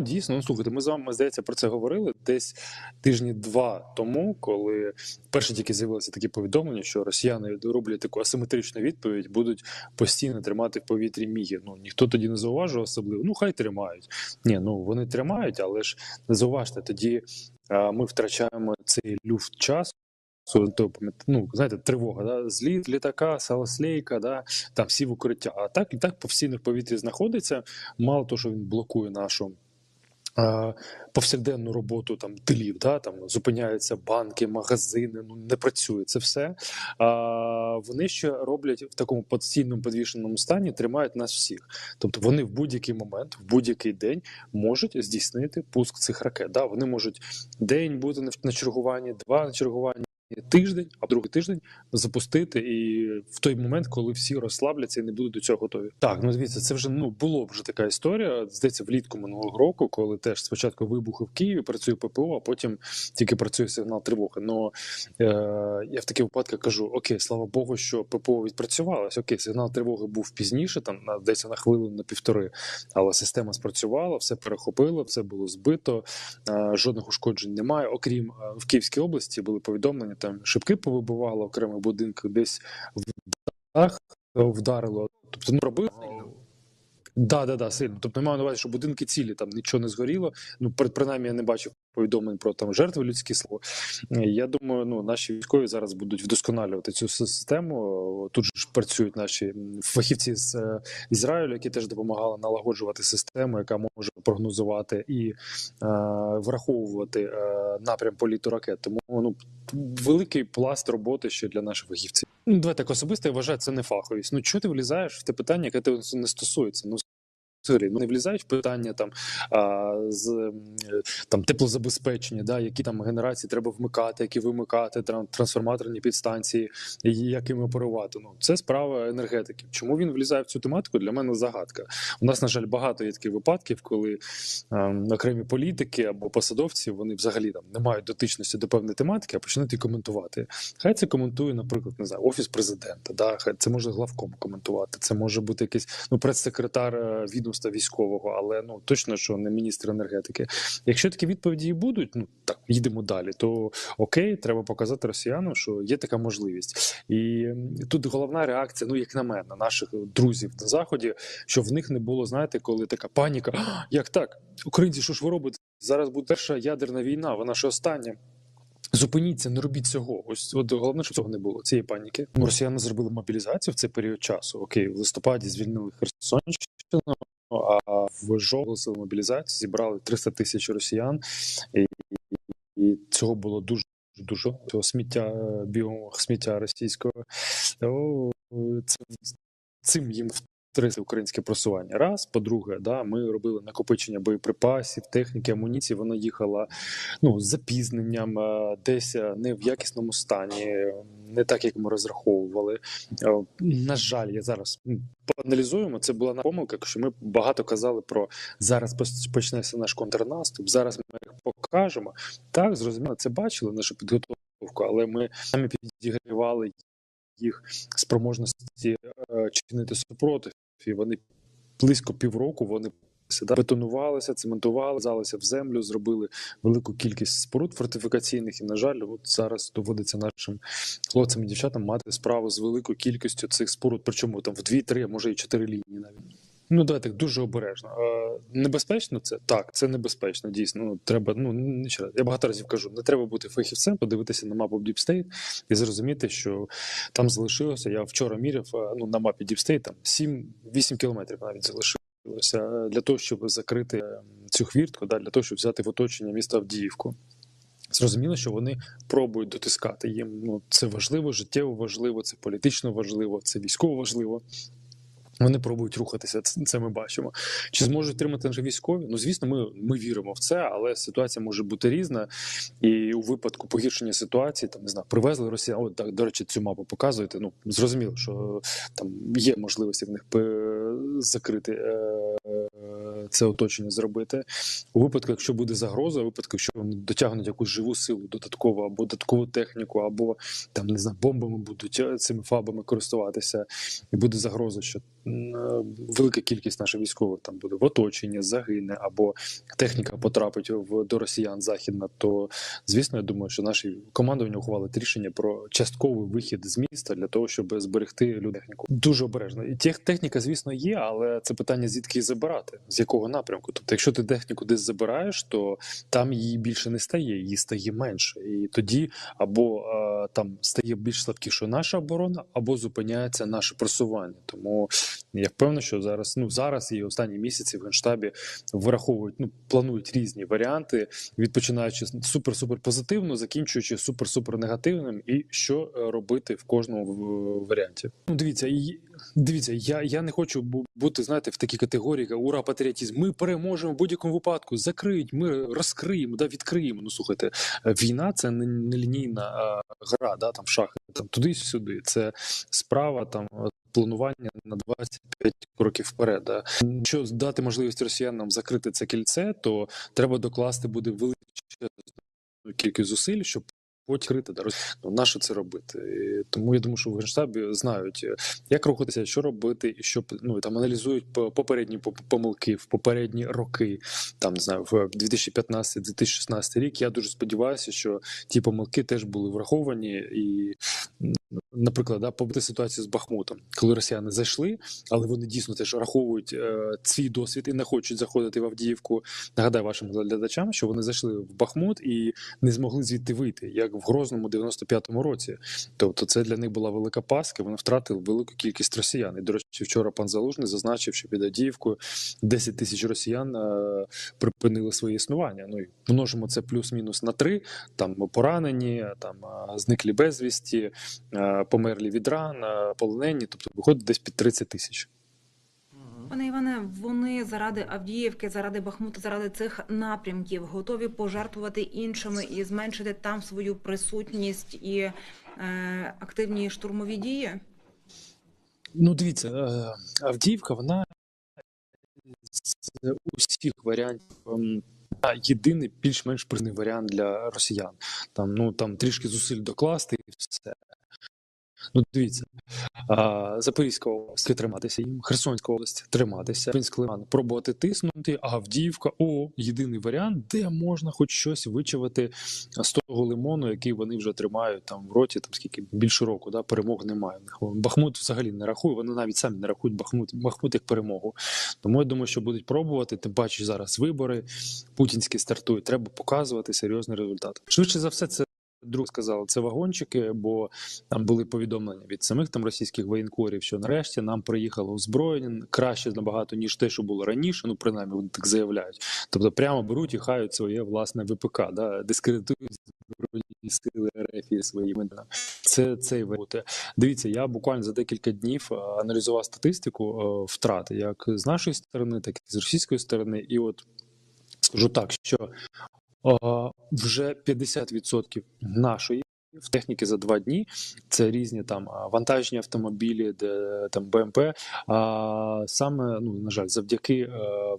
Дійсно. Ну слухайте, ми з вами здається про це говорили десь тижні два тому, коли перше тільки з'явилися такі повідомлення, що росіяни роблять таку асиметричну відповідь, будуть постійно тримати в повітрі міги. Ну ніхто тоді не зауважував особливо. Ну хай тримають. Ні, ну вони тримають, але ж не зауважте, тоді а, ми втрачаємо цей люфт часу. Ну, знаєте, тривога, да? зліт літака, салослейка, да? там всі в укриття. А так літак постійно в повітрі знаходиться. Мало того, що він блокує нашу повсякденну роботу там тилів, да? там зупиняються банки, магазини, ну не працює це все. А вони ще роблять в такому постійному підвішеному стані, тримають нас всіх. Тобто вони в будь-який момент, в будь-який день можуть здійснити пуск цих ракет. Да? Вони можуть день бути на чергуванні, два на чергуванні тиждень, а другий тиждень запустити і в той момент, коли всі розслабляться і не будуть до цього готові. Так, ну дивіться, це вже ну було вже така історія. Здається, влітку минулого року, коли теж спочатку вибухи в Києві працює ППО, а потім тільки працює сигнал тривоги. Ну е, я в такі випадки кажу: Окей, слава Богу, що ППО відпрацювалось. Окей, сигнал тривоги був пізніше, там на десь на хвилину на півтори, але система спрацювала, все перехопило, все було збито, е, жодних ушкоджень немає. Окрім е, в Київській області були повідомлення там шибки повибивало окремих будинках, десь в дах вдарило. Тобто ну робив. Да, да, да, сильно. Тобто немає на увазі, що будинки цілі, там нічого не згоріло. Ну, принаймні, я не бачив повідомлень про там жертви людські слово. Я думаю, ну наші військові зараз будуть вдосконалювати цю систему. Тут ж працюють наші фахівці з е, Ізраїлю, які теж допомагали налагоджувати систему, яка може прогнозувати і е, враховувати е, напрям політу ракет. Тому ну великий пласт роботи ще для наших фахівців. Ну, давай так особисто я вважаю, це не фаховість. Ну чого ти влізаєш в те питання, яке тебе не стосується? Ну Сирі ну, не влізають в питання там з там теплозабезпечення, да, які там генерації треба вмикати, які вимикати трансформаторні підстанції, і якими оперувати. Ну це справа енергетики. Чому він влізає в цю тематику? Для мене загадка. У нас на жаль багато є таких випадків, коли окремі політики або посадовці вони взагалі там не мають дотичності до певної тематики, а почнуть її коментувати. Хай це коментує, наприклад, не знаю, офіс президента. Да, хай це може главком коментувати. Це може бути якийсь ну прес-секретар е, відомства військового, але ну точно що не міністр енергетики. Якщо такі відповіді і будуть, ну так їдемо далі. То окей, треба показати росіянам, що є така можливість, і тут головна реакція, ну як на мене, наших друзів на заході, що в них не було, знаєте, коли така паніка. Як так, українці, що ж ви робите? Зараз буде перша ядерна війна, вона ж остання. Зупиніться, не робіть цього. Ось от головне, щоб цього не було. Цієї паніки. Росіяни зробили мобілізацію в цей період часу. Окей, в листопаді звільнили Херсонщину, а в жовтому мобілізації зібрали 300 тисяч росіян, і, і цього було дуже дуже цього сміття біосміття російського. Це цим їм Триста українське просування. Раз, по-друге, да, ми робили накопичення боєприпасів, техніки, амуніції. Вона їхала ну з запізненням, е, десь е, не в якісному стані, не так як ми розраховували. Е, на жаль, я зараз поаналізуємо. Це була помилка, що ми багато казали про зараз почнеться наш контрнаступ. Зараз ми їх покажемо. Так зрозуміло, це бачили нашу підготовку, але ми самі підігрівали їх спроможності чинити супротив і вони близько півроку вони да, бетонувалися, цементували, залися в землю, зробили велику кількість споруд фортифікаційних. І, на жаль, от зараз доводиться нашим хлопцям і дівчатам мати справу з великою кількістю цих споруд, причому там в дві-три, може і чотири лінії навіть. Ну давайте дуже обережно. Е, небезпечно це так, це небезпечно. Дійсно, ну треба. Ну нічого. Я багато разів кажу, не треба бути фахівцем, подивитися на мапу Deep State і зрозуміти, що там залишилося. Я вчора міряв е, ну на мапі Deep State, там 7-8 кілометрів навіть залишилося е, для того, щоб закрити ем, цю хвіртку, да, для того, щоб взяти в оточення міста Авдіївку. Зрозуміло, що вони пробують дотискати їм. Ну це важливо, життєво важливо, це політично важливо, це військово важливо. Вони пробують рухатися. Це ми бачимо. Чи зможуть тримати наші військові? Ну звісно, ми ми віримо в це, але ситуація може бути різна. І у випадку погіршення ситуації там не знаю, привезли Росія. От так до речі, цю мапу показуєте. Ну зрозуміло, що там є можливості в них закрити е, це оточення зробити. У випадку, якщо буде загроза, у випадку, якщо вони дотягнуть якусь живу силу, додаткову або додаткову техніку, або там не знаю, бомбами будуть цими фабами користуватися, і буде загроза, що е, велика кількість наших військових там буде в оточенні, загине або техніка потрапить в до росіян західна, то звісно, я думаю, що наші командування ухвалить рішення про частковий вихід з міста для того, щоб зберегти людей. Дуже обережно. І техніка, звісно, є, але це питання звідки забирати, з якого напрямку. Тобто, якщо ти техніку десь забираєш, то там її більше не стає, її стає менше, і тоді або е, там стає більш слабкішою наша оборона, або зупиняється наше просування. Тому я впевнений, що зараз ну зараз і останні місяці в генштабі враховують, ну планують різні варіанти, відпочинаючи супер-супер позитивно, закінчуючи супер-супер негативним, і що е, робити в кожному варіанті. Ну дивіться, і дивіться, я, я не хочу бути, знаєте, в такій категорії ура, патріотизм. Ми переможемо в будь-якому випадку, закриють, ми розкриємо, да, відкриємо. Ну слухайте, е, війна це не, не лінійна гра, да, там шахи, там туди-сюди. Це справа там. Планування на 25 років вперед. Якщо дати можливість росіянам закрити це кільце, то треба докласти буде величезну кількість зусиль, щоб потім крити да, ну, що це робити. І тому я думаю, що в генштабі знають, е, як рухатися, що робити, і що ну там аналізують по- попередні по- помилки в попередні роки. Там не знаю, в 2015-2016 рік. Я дуже сподіваюся, що ті помилки теж були враховані і. Наприклад, да, побити ситуацію з Бахмутом, коли росіяни зайшли, але вони дійсно теж раховують е, свій досвід і не хочуть заходити в Авдіївку. Нагадаю вашим глядачам, що вони зайшли в Бахмут і не змогли звідти вийти, як в Грозному 95-му році. Тобто, це для них була велика паска. Вони втратили велику кількість росіян. І, до речі, вчора пан Залужний зазначив, що під Авдіївкою 10 тисяч росіян е, припинили своє існування. Ну і множимо це плюс-мінус на три. Там поранені, там е, зниклі безвісті, е, померлі від ран, полонені. Тобто виходить десь під 30 тисяч. Пане Іване, вони заради Авдіївки, заради Бахмута, заради цих напрямків готові пожертвувати іншими і зменшити там свою присутність і е, активні штурмові дії. Ну, дивіться, е, Авдіївка, вона з усіх варіантів. ем, та Єдиний більш-менш призний варіант для росіян. Там ну там трішки зусиль докласти і все. Ну, дивіться, Запорізька область триматися їм, Херсонська область триматися, Пінський лиман пробувати тиснути, а Авдіївка о, єдиний варіант, де можна хоч щось вичавити з того лимону, який вони вже тримають там в роті, там скільки більше року, да, перемог немає. Бахмут взагалі не рахує, вони навіть самі не рахують Бахмут, Бахмут як перемогу. Тому я думаю, що будуть пробувати. Тим паче зараз вибори путінські стартують. Треба показувати серйозний результат. Швидше за все, це. Друг сказав, це вагончики, бо там були повідомлення від самих там російських воєнкорів, що нарешті нам приїхало озброєння краще набагато ніж те, що було раніше. Ну принаймні вони так заявляють. Тобто, прямо беруть і хають своє власне ВПК, да дискредитують збройні сили РФ своїми. да. Це цей бути. Дивіться, я буквально за декілька днів е, аналізував статистику е, втрати, як з нашої сторони, так і з російської сторони, і от скажу так, що вже 50% нашої в техніки за два дні. Це різні там вантажні автомобілі, де там БМП. А саме ну на жаль, завдяки е,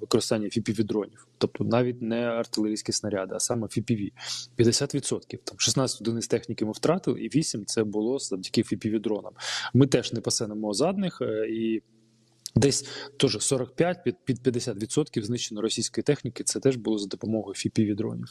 використанню fpv тобто навіть не артилерійські снаряди, а саме FPV. 50%. Там 16 одиниць техніки ми втратили, і 8 це було завдяки fpv. Ми теж не пасенемо задних е, і. Десь теж 45 під під 50% знищено російської техніки. Це теж було за допомогою fpv дронів.